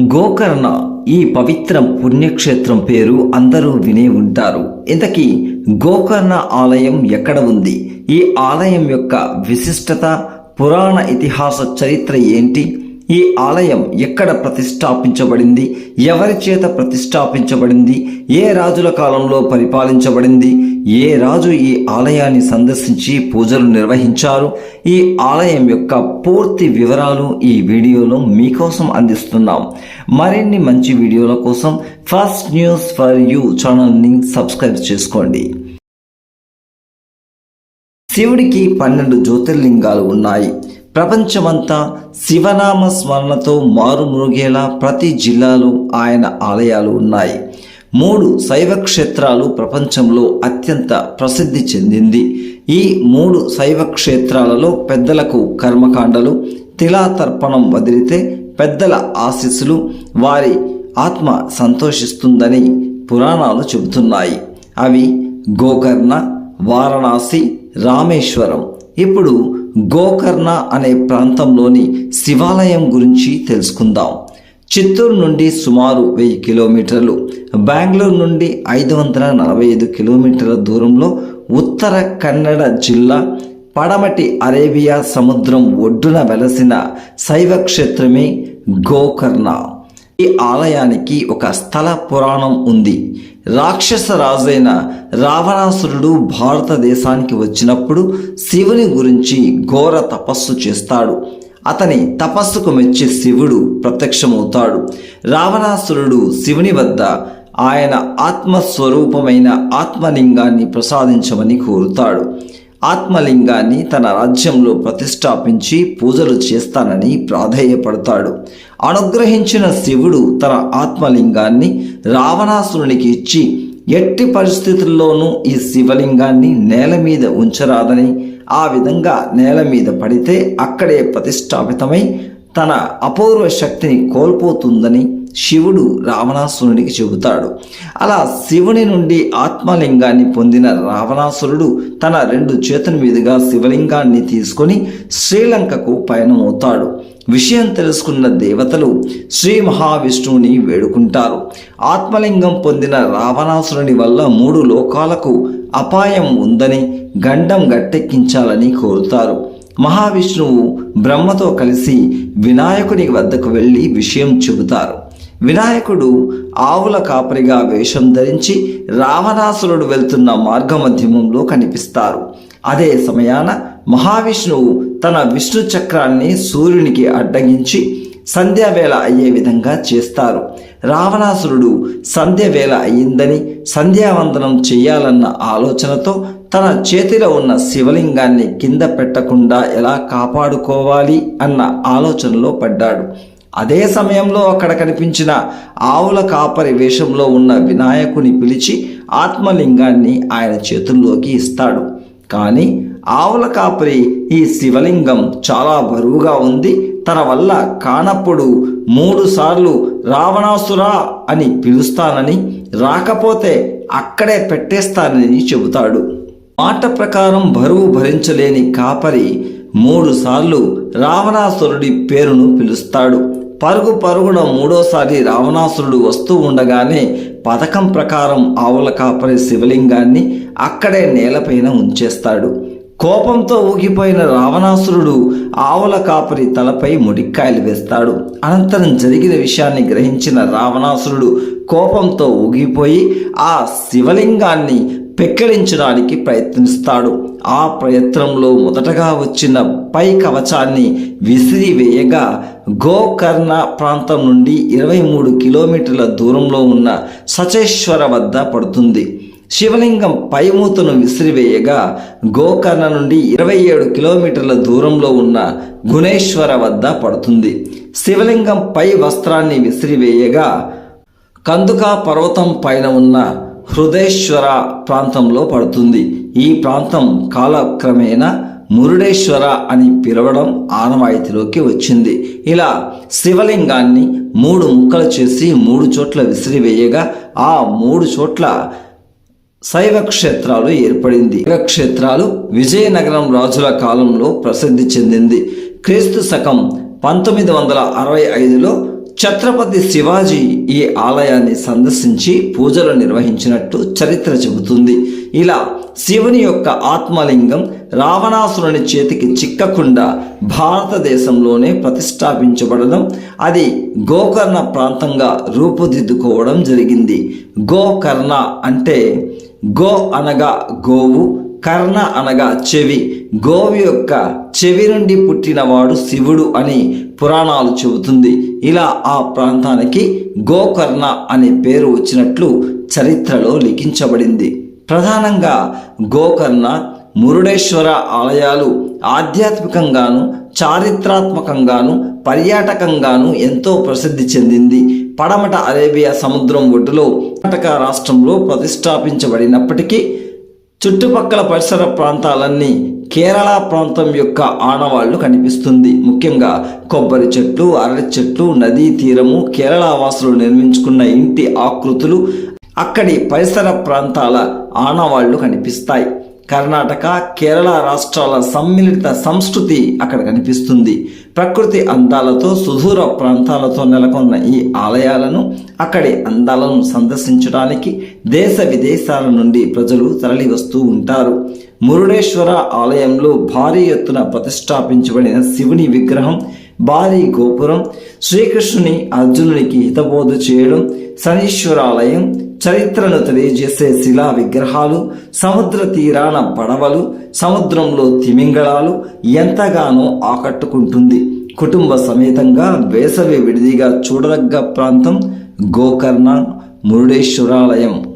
గోకర్ణ ఈ పవిత్ర పుణ్యక్షేత్రం పేరు అందరూ వినే ఉంటారు. ఇంతకీ గోకర్ణ ఆలయం ఎక్కడ ఉంది? ఈ ఆలయం యొక్క విశిష్టత పురాణ ఇతిహాస చరిత్ర ఏంటి? ఈ ఆలయం ఎక్కడ ప్రతిష్టాపించబడింది? ఎవరి చేత ప్రతిష్టాపించబడింది? ఏ రాజుల కాలంలో పరిపాలించబడింది? ఏ రాజు ఈ ఆలయాన్ని సందర్శించి పూజలు నిర్వహించారు? ఈ ఆలయం యొక్క పూర్తి వివరాలు ఈ వీడియోలో మీకోసం అందిస్తున్నాం. మరిన్ని మంచి వీడియోల కోసం ఫస్ట్ న్యూస్ ఫర్ యూ ఛానల్ని సబ్స్క్రైబ్ చేసుకోండి. శివుడికి పన్నెండు జ్యోతిర్లింగాలు ఉన్నాయి. ప్రపంచమంతా శివనామ స్మరణతో మారుమృగేలా ప్రతి జిల్లాలో ఆయన ఆలయాలు ఉన్నాయి. మూడు శైవ క్షేత్రాలు ప్రపంచంలో అత్యంత ప్రసిద్ధి చెందింది. ఈ మూడు శైవ క్షేత్రాలలో పెద్దలకు కర్మకాండలు తిలాతర్పణం వదిలితే పెద్దల ఆశీస్సులు వారి ఆత్మ సంతోషిస్తుందని పురాణాలు చెబుతున్నాయి. అవి గోకర్ణ వారణాసి రామేశ్వరం. ఇప్పుడు గోకర్ణ అనే ప్రాంతంలోని శివాలయం గురించి తెలుసుకుందాం. చిత్తూరు నుండి సుమారు వెయ్యి కిలోమీటర్లు బెంగళూరు నుండి ఐదు వందల నలభై ఐదు కిలోమీటర్ల దూరంలో ఉత్తర కన్నడ జిల్లా పడమటి అరేబియా సముద్రం ఒడ్డున వెలసిన శైవ క్షేత్రమే గోకర్ణ. ఈ ఆలయానికి ఒక స్థల పురాణం ఉంది. రాక్షస రాజైన రావణాసురుడు భారతదేశానికి వచ్చినప్పుడు శివుని గురించి ఘోర తపస్సు చేస్తాడు. అతని తపస్సుకు మెచ్చి శివుడు ప్రత్యక్షమవుతాడు. రావణాసురుడు శివుని వద్ద ఆయన ఆత్మస్వరూపమైన ఆత్మలింగాన్ని ప్రసాదించమని కోరుతాడు. ఆత్మలింగాన్ని తన రాజ్యంలో ప్రతిష్టాపించి పూజలు చేస్తానని ప్రాధేయపడతాడు. అనుగ్రహించిన శివుడు తన ఆత్మలింగాన్ని రావణాసురునికి ఇచ్చి ఎట్టి పరిస్థితుల్లోనూ ఈ శివలింగాన్ని నేల మీద ఉంచరాదని ఆ విధంగా నేల మీద పడితే అక్కడే ప్రతిష్టాపితమై తన అపూర్వ శక్తిని కోల్పోతుందని శివుడు రావణాసురుడికి చెబుతాడు. అలా శివుని నుండి ఆత్మలింగాన్ని పొందిన రావణాసురుడు తన రెండు చేతుల మీదుగా శివలింగాన్ని తీసుకొని శ్రీలంకకు పయనమవుతాడు. విషయం తెలుసుకున్న దేవతలు శ్రీ మహావిష్ణువుని వేడుకుంటారు. ఆత్మలింగం పొందిన రావణాసురుని వల్ల మూడు లోకాలకు అపాయం ఉందని గండం గట్టెక్కించాలని కోరుతారు. మహావిష్ణువు బ్రహ్మతో కలిసి వినాయకుని వద్దకు వెళ్ళి విషయం చెబుతారు. వినాయకుడు ఆవుల కాపరిగా వేషం ధరించి రావణాసురుడు వెళ్తున్న మార్గమధ్యమంలో కనిపిస్తారు. అదే సమయాన మహావిష్ణువు తన విష్ణు చక్రాన్ని సూర్యునికి అడ్డగించి సంధ్యావేళ అయ్యే విధంగా చేస్తారు. రావణాసురుడు సంధ్యవేళ అయ్యిందని సంధ్యావందనం చేయాలన్న ఆలోచనతో తన చేతిలో ఉన్న శివలింగాన్ని కింద పెట్టకుండా ఎలా కాపాడుకోవాలి అన్న ఆలోచనలో పడ్డాడు. అదే సమయంలో అక్కడ కనిపించిన ఆవుల కాపరి వేషంలో ఉన్న వినాయకుని పిలిచి ఆత్మలింగాన్ని ఆయన చేతుల్లోకి ఇస్తాడు. కానీ ఆవుల కాపరి ఈ శివలింగం చాలా బరువుగా ఉంది. తన వల్ల కానప్పుడు మూడు సార్లు రావణాసురా అని పిలుస్తానని రాకపోతే అక్కడే పెట్టేస్తానని చెబుతాడు. మాట ప్రకారం బరువు భరించలేని కాపరి మూడు సార్లు రావణాసురుడి పేరును పిలుస్తాడు. పరుగు పరుగున మూడోసారి రావణాసురుడు వస్తూ ఉండగానే పథకం ప్రకారం ఆవుల కాపరి శివలింగాన్ని అక్కడే నేలపైన ఉంచేస్తాడు. కోపంతో ఊగిపోయిన రావణాసురుడు ఆవుల కాపరి తలపై ముడిక్కాయలు వేస్తాడు. అనంతరం జరిగిన విషయాన్ని గ్రహించిన రావణాసురుడు కోపంతో ఊగిపోయి ఆ శివలింగాన్ని పెక్కడించడానికి ప్రయత్నిస్తాడు. ఆ ప్రయత్నంలో మొదటగా వచ్చిన పై కవచాన్ని విసిరివేయగా గోకర్ణ ప్రాంతం నుండి ఇరవై మూడు కిలోమీటర్ల దూరంలో ఉన్న సచేశ్వర వద్ద పడుతుంది. శివలింగం పైమూతను విసిరివేయగా గోకర్ణ నుండి ఇరవై ఏడు కిలోమీటర్ల దూరంలో ఉన్న గుణేశ్వర వద్ద పడుతుంది. శివలింగం పై వస్త్రాన్ని విసిరివేయగా కందుక పర్వతం పైన ఉన్న హృదయేశ్వర ప్రాంతంలో పడుతుంది. ఈ ప్రాంతం కాలక్రమేణా మురుడేశ్వర అని పిలవడం ఆనవాయితీలోకి వచ్చింది. ఇలా శివలింగాన్ని మూడు ముక్కలు చేసి మూడు చోట్ల విసిరివేయగా ఆ మూడు చోట్ల శైవ క్షేత్రాలు ఏర్పడింది. శైవ క్షేత్రాలు విజయనగరం రాజుల కాలంలో ప్రసిద్ధి చెందింది. క్రీస్తు శకం పంతొమ్మిది వందల అరవై ఐదులో ఛత్రపతి శివాజీ ఈ ఆలయాన్ని సందర్శించి పూజలు నిర్వహించినట్టు చరిత్ర చెబుతుంది. ఇలా శివుని యొక్క ఆత్మలింగం రావణాసురుని చేతికి చిక్కకుండా భారతదేశంలోనే ప్రతిష్టాపించబడడం అది గోకర్ణ ప్రాంతంగా రూపుదిద్దుకోవడం జరిగింది. గోకర్ణ అంటే గో అనగా గోవు కర్ణ అనగా చెవి. గోవు యొక్క చెవి నుండి పుట్టినవాడు శివుడు అని పురాణాలు చెబుతుంది. ఇలా ఆ ప్రాంతానికి గోకర్ణ అనే పేరు వచ్చినట్లు చరిత్రలో లిఖించబడింది. ప్రధానంగా గోకర్ణ మురుడేశ్వర ఆలయాలు ఆధ్యాత్మికంగాను చారిత్రాత్మకంగాను పర్యాటకంగాను ఎంతో ప్రసిద్ధి చెందింది. పడమట అరేబియా సముద్రం ఒడ్డులో కర్ణాటక రాష్ట్రంలో ప్రతిష్టాపించబడినప్పటికీ చుట్టుపక్కల పరిసర ప్రాంతాలన్నీ కేరళ ప్రాంతం యొక్క ఆనవాళ్ళు కనిపిస్తుంది. ముఖ్యంగా కొబ్బరి చెట్లు అరటి చెట్లు నదీ తీరము కేరళ వాసులు నిర్మించుకున్న ఇంటి ఆకృతులు అక్కడి పరిసర ప్రాంతాల ఆనవాళ్ళు కనిపిస్తాయి. కర్ణాటక కేరళ రాష్ట్రాల సమ్మిళిత సంస్కృతి అక్కడ కనిపిస్తుంది. ప్రకృతి అందాలతో సుదూర ప్రాంతాలతో నెలకొన్న ఈ ఆలయాలను అక్కడి అందాలను సందర్శించడానికి దేశ విదేశాల నుండి ప్రజలు తరలి వస్తూ ఉంటారు. మురుడేశ్వర ఆలయంలో భారీ ఎత్తున ప్రతిష్టాపించబడిన శివుని విగ్రహం భారీ గోపురం శ్రీకృష్ణుని అర్జునునికి హితబోధ చేయడం శనీశ్వరాలయం చరిత్రను తెలియజేసే శిలా విగ్రహాలు సముద్ర తీరాన పడవలు సముద్రంలో తిమింగళాలు ఎంతగానో ఆకట్టుకుంటుంది. కుటుంబ సమేతంగా వేసవి విడిదిగా చూడదగ్గ ప్రాంతం గోకర్ణ మురుడేశ్వరాలయం.